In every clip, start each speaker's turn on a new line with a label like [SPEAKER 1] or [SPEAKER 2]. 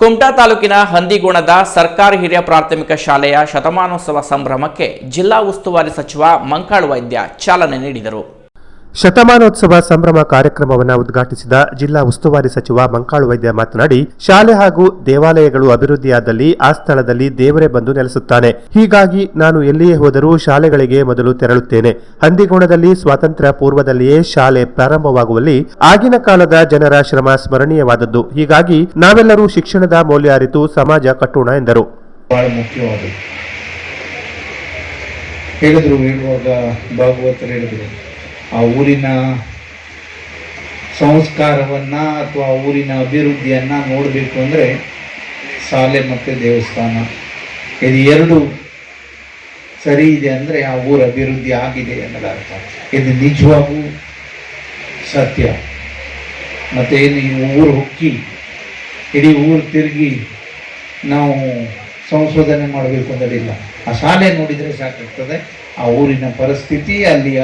[SPEAKER 1] ಕುಮಟಾ ತಾಲೂಕಿನ ಹಂದಿಗೋಣದ ಸರ್ಕಾರಿ ಹಿರಿಯ ಪ್ರಾಥಮಿಕ ಶಾಲೆಯ ಶತಮಾನೋತ್ಸವ ಸಂಭ್ರಮಕ್ಕೆ ಜಿಲ್ಲಾ ಉಸ್ತುವಾರಿ ಸಚಿವ ಮಂಕಾಳು ವೈದ್ಯ ಚಾಲನೆ ನೀಡಿದರು.
[SPEAKER 2] ಶತಮಾನೋತ್ಸವ ಸಂಭ್ರಮ ಕಾರ್ಯಕ್ರಮವನ್ನು ಉದ್ಘಾಟಿಸಿದ ಜಿಲ್ಲಾ ಉಸ್ತುವಾರಿ ಸಚಿವ ಮಂಕಾಳು ವೈದ್ಯ ಮಾತನಾಡಿ, ಶಾಲೆ ಹಾಗೂ ದೇವಾಲಯಗಳು ಅಭಿವೃದ್ಧಿಯಾದಲ್ಲಿ ಆ ಸ್ಥಳದಲ್ಲಿ ದೇವರೇ ಬಂದು ನೆಲೆಸುತ್ತಾನೆ. ಹೀಗಾಗಿ ನಾನು ಎಲ್ಲಿಯೇ ಹೋದರೂ ಶಾಲೆಗಳಿಗೆ ಮೊದಲು ತೆರಳುತ್ತೇನೆ. ಹಂದಿಗೋಣದಲ್ಲಿ ಸ್ವಾತಂತ್ರ್ಯ ಪೂರ್ವದಲ್ಲಿಯೇ ಶಾಲೆ ಪ್ರಾರಂಭವಾಗುವಲ್ಲಿ ಆಗಿನ ಕಾಲದ ಜನರ ಶ್ರಮ ಸ್ಮರಣೀಯವಾದದ್ದು. ಹೀಗಾಗಿ ನಾವೆಲ್ಲರೂ ಶಿಕ್ಷಣದ ಮೌಲ್ಯ ಅರಿತು ಸಮಾಜ ಕಟ್ಟೋಣ ಎಂದರು.
[SPEAKER 3] ಹೇಳಿದ್ರು ಹೇಳುವಾಗ ಭಾಗವತರು ಹೇಳಿದ್ರು. ಆ ಊರಿನ ಸಂಸ್ಕಾರವನ್ನು ಅಥವಾ ಊರಿನ ಅಭಿವೃದ್ಧಿಯನ್ನು ನೋಡಬೇಕು ಅಂದರೆ ಶಾಲೆ ಮತ್ತು ದೇವಸ್ಥಾನ. ಇದು ಎರಡು ಸರಿ ಇದೆ ಅಂದರೆ ಆ ಊರ ಅಭಿವೃದ್ಧಿ ಆಗಿದೆ ಅನ್ನೋದು ಅರ್ಥ ಇದು ನಿಜವಾಗೂ ಸತ್ಯ. ಮತ್ತು ಏನು ಈ ಊರು ಹುಕ್ಕಿ, ಇಡೀ ಊರು ತಿರುಗಿ ನಾವು ಸಂಶೋಧನೆ ಮಾಡಬೇಕು ಅನ್ನೋದಿಲ್ಲ. ಆ ಶಾಲೆ ನೋಡಿದರೆ ಸಾಕಾಗ್ತದೆ. ಆ ಊರಿನ ಪರಿಸ್ಥಿತಿ ಅಲ್ಲಿಯ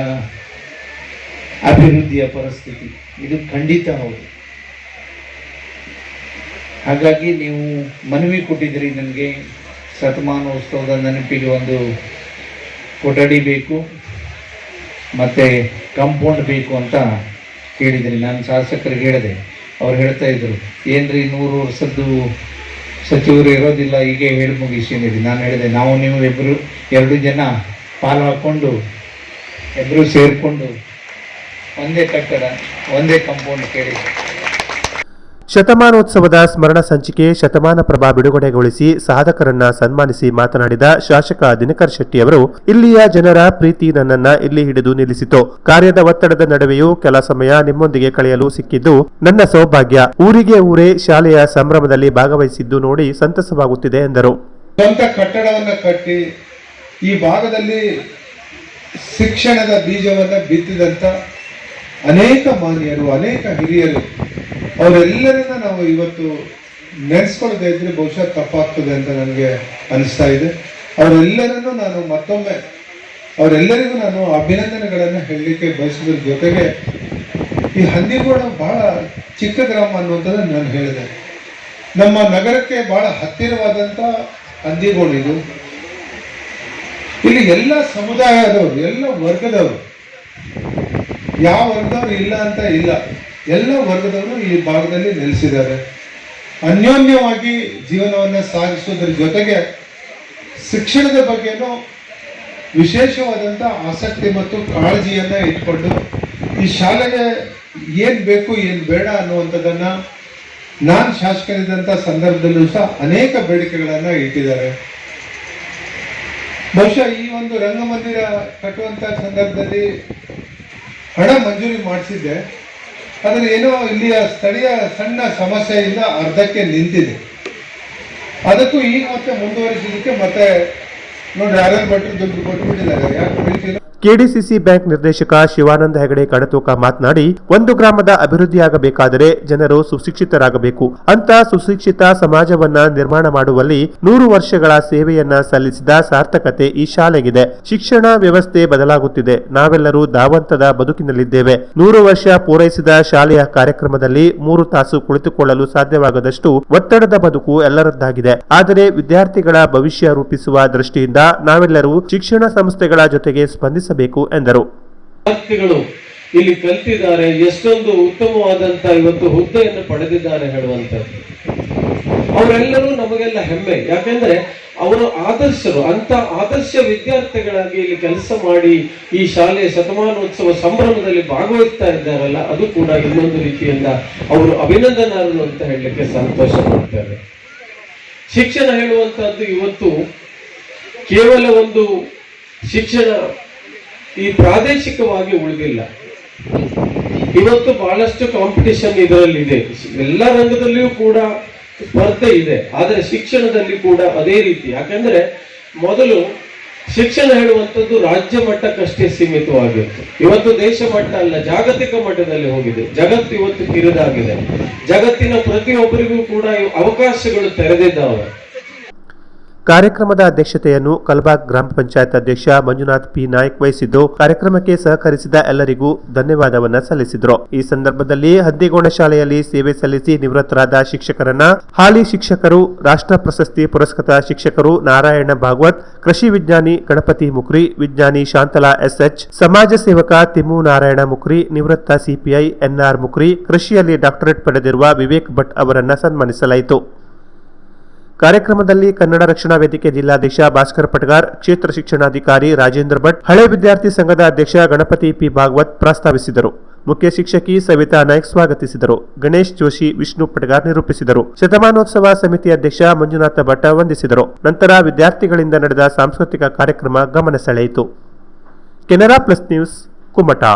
[SPEAKER 3] ಅಭಿವೃದ್ಧಿಯ ಪರಿಸ್ಥಿತಿ. ಇದು ಖಂಡಿತ ಹೌದು. ಹಾಗಾಗಿ ನೀವು ಮನವಿ ಕೊಟ್ಟಿದ್ರಿ ನನಗೆ. ಶತಮಾನೋತ್ಸವದ ನೆನಪಿಗೆ ಒಂದು ಕೊಠಡಿ ಬೇಕು, ಮತ್ತು ಕಂಪೌಂಡ್ ಬೇಕು ಅಂತ ಕೇಳಿದ್ರಿ ನಾನು ಶಾಸಕರಿಗೆ ಹೇಳಿದೆ. ಅವ್ರು ಹೇಳ್ತಾ ಇದ್ರು, ಏನ್ರಿ ನೂರು ವರ್ಷದ್ದು ಸಚಿವರು ಇರೋದಿಲ್ಲ, ಹೀಗೆ ಹೇಳಿ ಮುಗಿಸಿದ್ದೀರಿ ನಾನು ಹೇಳಿದೆ, ನಾವು ನೀವು ಇಬ್ಬರು ಎರಡು ಜನ ಪಾಲು ಹಾಕ್ಕೊಂಡು ಇಬ್ಬರು ಸೇರಿಕೊಂಡು ಒಂದೇ ಕಟ್ಟಡ ಒಂದೇ ಕಂಪೌಂಡ್ ಕೇಳಿ.
[SPEAKER 2] ಶತಮಾನೋತ್ಸವದ ಸ್ಮರಣ ಸಂಚಿಕೆ ಶತಮಾನ ಪ್ರಭಾ ಬಿಡುಗಡೆಗೊಳಿಸಿ ಸಾಧಕರನ್ನ ಸನ್ಮಾನಿಸಿ ಮಾತನಾಡಿದ ಶಾಸಕ ದಿನಕರ್ ಶೆಟ್ಟಿ ಅವರು ಇಲ್ಲಿಯ ಜನರ ಪ್ರೀತಿ ನನ್ನನ್ನ ಇಲ್ಲಿ ಹಿಡಿದು ನಿಲ್ಲಿಸಿತು. ಕಾರ್ಯದ ಒತ್ತಡದ ನಡುವೆಯೂ ಕೆಲ ಸಮಯ ನಿಮ್ಮೊಂದಿಗೆ ಕಳೆಯಲು ಸಿಕ್ಕಿದ್ದು ನನ್ನ ಸೌಭಾಗ್ಯ. ಊರಿಗೆ ಊರೇ ಶಾಲೆಯ ಸಂಭ್ರಮದಲ್ಲಿ ಭಾಗವಹಿಸಿದ್ದು ನೋಡಿ ಸಂತಸವಾಗುತ್ತಿದೆ ಎಂದರು.
[SPEAKER 4] ಸ್ವಂತ ಕಟ್ಟಡವನ್ನು ಕಟ್ಟಿ ಈ ಭಾಗದಲ್ಲಿ ಶಿಕ್ಷಣದ ಬೀಜವನ್ನು ಬಿತ್ತಿದಂತ ಅನೇಕ ಮಾನ್ಯರು, ಅನೇಕ ಹಿರಿಯರು, ಅವರೆಲ್ಲರನ್ನ ನಾವು ಇವತ್ತು ನೆನೆಸ್ಕೊಳ್ತಾ ಇದ್ರೆ ಬಹುಶಃ ತಪ್ಪಾಗ್ತದೆ ಅಂತ ನನಗೆ ಅನಿಸ್ತಾ ಇದೆ. ಅವರೆಲ್ಲರನ್ನು ನಾನು ಮತ್ತೊಮ್ಮೆ, ಅವರೆಲ್ಲರಿಗೂ ನಾನು ಅಭಿನಂದನೆಗಳನ್ನು ಹೇಳಲಿಕ್ಕೆ ಬಯಸಿದ್ರ ಜೊತೆಗೆ ಈ ಹಂದಿಗೋಡ ಬಹಳ ಚಿಕ್ಕ ಗ್ರಾಮ ಅನ್ನುವಂಥದ್ದು ನಾನು ಹೇಳಿದೆ. ನಮ್ಮ ನಗರಕ್ಕೆ ಬಹಳ ಹತ್ತಿರವಾದಂತ ಹಂದಿಗೋಡು ಇದು. ಇಲ್ಲಿ ಎಲ್ಲ ಸಮುದಾಯದವರು, ಎಲ್ಲ ವರ್ಗದವರು ಯಾವ ವರ್ಗದವರು ಇಲ್ಲ ಅಂತ ಇಲ್ಲ. ಎಲ್ಲ ವರ್ಗದವರು ಈ ಭಾಗದಲ್ಲಿ ನೆಲೆಸಿದ್ದಾರೆ. ಅನ್ಯೋನ್ಯವಾಗಿ ಜೀವನವನ್ನ ಸಾಗಿಸೋದ್ರ ಜೊತೆಗೆ ಶಿಕ್ಷಣದ ಬಗ್ಗೆನೂ ವಿಶೇಷವಾದಂತ ಆಸಕ್ತಿ ಮತ್ತು ಕಾಳಜಿಯನ್ನು ಇಟ್ಕೊಂಡು ಈ ಶಾಲೆಗೆ ಏನು ಬೇಕು, ಏನು ಬೇಡ ಅನ್ನುವಂಥದ್ದನ್ನ ನಾನು ಶಾಸಕರಿದ್ದಂಥ ಸಂದರ್ಭದಲ್ಲೂ ಸಹ ಅನೇಕ ಬೇಡಿಕೆಗಳನ್ನ ಇಟ್ಟಿದ್ದಾರೆ. ಬಹುಶಃ ಈ ಒಂದು ರಂಗಮಂದಿರ ಕಟ್ಟುವಂತ ಸಂದರ್ಭದಲ್ಲಿ ಹಣ ಮಂಜೂರಿ ಮಾಡಿಸಿದ್ದೆ. ಆದರೆ ಏನೋ ಇಲ್ಲಿಯ ಸ್ಥಳೀಯ ಸಣ್ಣ ಸಮಸ್ಯೆಯಿಂದ ಅರ್ಧಕ್ಕೆ ನಿಂತಿದೆ. ಅದಕ್ಕೂ ಈಗ ಮತ್ತೆ ಮುಂದುವರಿಸಿದ್ದಕ್ಕೆ ಮತ್ತೆ ನೋಡಿ ಯಾರ್ಯಾರು ಭಟ್ರು ದುಡ್ಡು ಕೊಟ್ಬಿಟ್ಟಿದ್ದಾರೆ. ಯಾಕೆ
[SPEAKER 2] ಕೆಡಿಸಿಸಿ ಬ್ಯಾಂಕ್ ನಿರ್ದೇಶಕ ಶಿವಾನಂದ ಹೆಗಡೆ ಕಡತೂಕ ಮಾತನಾಡಿ, ಒಂದು ಗ್ರಾಮದ ಅಭಿವೃದ್ಧಿಯಾಗಬೇಕಾದರೆ ಜನರು ಸುಶಿಕ್ಷಿತರಾಗಬೇಕು. ಅಂತ ಸುಶಿಕ್ಷಿತ ಸಮಾಜವನ್ನ ನಿರ್ಮಾಣ ಮಾಡುವಲ್ಲಿ ನೂರು ವರ್ಷಗಳ ಸೇವೆಯನ್ನ ಸಲ್ಲಿಸಿದ ಸಾರ್ಥಕತೆ ಈ ಶಾಲೆಗಿದೆ. ಶಿಕ್ಷಣ ವ್ಯವಸ್ಥೆ ಬದಲಾಗುತ್ತಿದೆ. ನಾವೆಲ್ಲರೂ ಧಾವಂತದ ಬದುಕಿನಲ್ಲಿದ್ದೇವೆ. ನೂರು ವರ್ಷ ಪೂರೈಸಿದ ಶಾಲೆಯ ಕಾರ್ಯಕ್ರಮದಲ್ಲಿ ಮೂರು ತಾಸು ಕುಳಿತುಕೊಳ್ಳಲು ಸಾಧ್ಯವಾಗದಷ್ಟು ಒತ್ತಡದ ಬದುಕು ಎಲ್ಲರದ್ದಾಗಿದೆ. ಆದರೆ ವಿದ್ಯಾರ್ಥಿಗಳ ಭವಿಷ್ಯ ರೂಪಿಸುವ ದೃಷ್ಟಿಯಿಂದ ನಾವೆಲ್ಲರೂ ಶಿಕ್ಷಣ ಸಂಸ್ಥೆಗಳ ಜೊತೆಗೆ ಸ್ಪಂದಿಸಬೇಕು ಎಂದರು.
[SPEAKER 5] ಇಲ್ಲಿ ಕಲ್ತಿದ್ದಾರೆ, ಎಷ್ಟೊಂದು ಉತ್ತಮವಾದಂತ ಇವತ್ತು ಹುದ್ದೆಯನ್ನು ಪಡೆದಿದ್ದಾರೆ ಹೇಳುವಂತದ್ದು ಅವರೆಲ್ಲರೂ ನಮಗೆಲ್ಲ ಹೆಮ್ಮೆ. ಯಾಕಂದ್ರೆ ಅವರು ಆದರ್ಶರು ಅಂತ ಆದರ್ಶ ವಿದ್ಯಾರ್ಥಿಗಳಾಗಿ ಇಲ್ಲಿ ಕೆಲಸ ಮಾಡಿ ಈ ಶಾಲೆಯ ಶತಮಾನೋತ್ಸವ ಸಂಭ್ರಮದಲ್ಲಿ ಭಾಗವಹಿಸ್ತಾ ಇದ್ದಾರಲ್ಲ, ಅದು ಕೂಡ ಇನ್ನೊಂದು ರೀತಿಯಿಂದ ಅವರು ಅಭಿನಂದನಾರ್ಹರು ಅಂತ ಹೇಳಲಿಕ್ಕೆ ಸಂತೋಷ ಪಡ್ತಾರೆ ಶಿಕ್ಷಣ ಹೇಳುವಂತಹದ್ದು ಇವತ್ತು ಕೇವಲ ಒಂದು ಶಿಕ್ಷಣ ಈ ಪ್ರಾದೇಶಿಕವಾಗಿ ಉಳಿದಿಲ್ಲ. ಇವತ್ತು ಬಹಳಷ್ಟು ಕಾಂಪಿಟಿಷನ್ ಇದರಲ್ಲಿದೆ. ಎಲ್ಲ ರಂಗದಲ್ಲಿಯೂ ಕೂಡ ಸ್ಪರ್ಧೆ ಇದೆ. ಆದರೆ ಶಿಕ್ಷಣದಲ್ಲಿ ಕೂಡ ಅದೇ ರೀತಿ. ಯಾಕಂದ್ರೆ ಮೊದಲು ಶಿಕ್ಷಣ ಹೇಳುವಂಥದ್ದು ರಾಜ್ಯ ಮಟ್ಟಕ್ಕಷ್ಟೇ ಸೀಮಿತವಾಗಿತ್ತು. ಇವತ್ತು ದೇಶ ಮಟ್ಟ ಅಲ್ಲ, ಜಾಗತಿಕ ಮಟ್ಟದಲ್ಲಿ ಹೋಗಿದೆ. ಜಗತ್ತು ಇವತ್ತು ಕಿರಿದಾಗಿದೆ ಜಗತ್ತಿನ ಪ್ರತಿಯೊಬ್ಬರಿಗೂ ಕೂಡ ಅವಕಾಶಗಳು ತೆರೆದಿದ್ದಾವೆ.
[SPEAKER 2] ಕಾರ್ಯಕ್ರಮದ ಅಧ್ಯಕ್ಷತೆಯನ್ನು ಕಲಬಾಗ್ ಗ್ರಾಮ ಪಂಚಾಯತ್ ಅಧ್ಯಕ್ಷ ಮಂಜುನಾಥ್ ಪಿ ನಾಯ್ಕ್ ವಹಿಸಿದ್ದು, ಕಾರ್ಯಕ್ರಮಕ್ಕೆ ಸಹಕರಿಸಿದ ಎಲ್ಲರಿಗೂ ಧನ್ಯವಾದವನ್ನ ಸಲ್ಲಿಸಿದರು. ಈ ಸಂದರ್ಭದಲ್ಲಿ ಹದ್ದಿಗೋಣ ಶಾಲೆಯಲ್ಲಿ ಸೇವೆ ಸಲ್ಲಿಸಿ ನಿವೃತ್ತರಾದ ಶಿಕ್ಷಕರನ್ನ, ಹಾಲಿ ಶಿಕ್ಷಕರು, ರಾಷ್ಟ್ರ ಪ್ರಶಸ್ತಿ ಪುರಸ್ಕೃತ ಶಿಕ್ಷಕರು ನಾರಾಯಣ ಭಾಗವತ್, ಕೃಷಿ ವಿಜ್ಞಾನಿ ಗಣಪತಿ ಮುಕ್ರಿ, ವಿಜ್ಞಾನಿ ಶಾಂತಲಾ ಎಸ್ಎಚ್, ಸಮಾಜ ಸೇವಕ ತಿಮ್ಮು ನಾರಾಯಣ ಮುಕ್ರಿ, ನಿವೃತ್ತ ಸಿಪಿಐ ಎನ್ಆರ್ ಮುಕ್ರಿ, ಕೃಷಿಯಲ್ಲಿ ಡಾಕ್ಟರೇಟ್ ಪಡೆದಿರುವ ವಿವೇಕ್ ಭಟ್ ಅವರನ್ನ ಸನ್ಮಾನಿಸಲಾಯಿತು. ಕಾರ್ಯಕ್ರಮದಲ್ಲಿ ಕನ್ನಡ ರಕ್ಷಣಾ ವೇದಿಕೆ ಜಿಲ್ಲಾಧ್ಯಕ್ಷ ಭಾಸ್ಕರ್ ಪಟ್ಗಾರ್, ಕ್ಷೇತ್ರ ಶಿಕ್ಷಣಾಧಿಕಾರಿ ರಾಜೇಂದ್ರ ಭಟ್, ಹಳೆ ವಿದ್ಯಾರ್ಥಿ ಸಂಘದ ಅಧ್ಯಕ್ಷ ಗಣಪತಿ ಪಿ. ಭಾಗವತ್ ಪ್ರಸ್ತಾವಿಸಿದರು. ಮುಖ್ಯ ಶಿಕ್ಷಕಿ ಸವಿತಾ ನಾಯ್ಕ್ ಸ್ವಾಗತಿಸಿದರು. ಗಣೇಶ್ ಜೋಶಿ, ವಿಷ್ಣು ಪಟ್ಗಾರ್ ನಿರೂಪಿಸಿದರು. ಶತಮಾನೋತ್ಸವ ಸಮಿತಿ ಅಧ್ಯಕ್ಷ ಮಂಜುನಾಥ ಭಟ್ ವಂದಿಸಿದರು. ನಂತರ ವಿದ್ಯಾರ್ಥಿಗಳಿಂದ ನಡೆದ ಸಾಂಸ್ಕೃತಿಕ ಕಾರ್ಯಕ್ರಮ ಗಮನ ಸೆಳೆಯಿತು. Canara plus news, Kumta.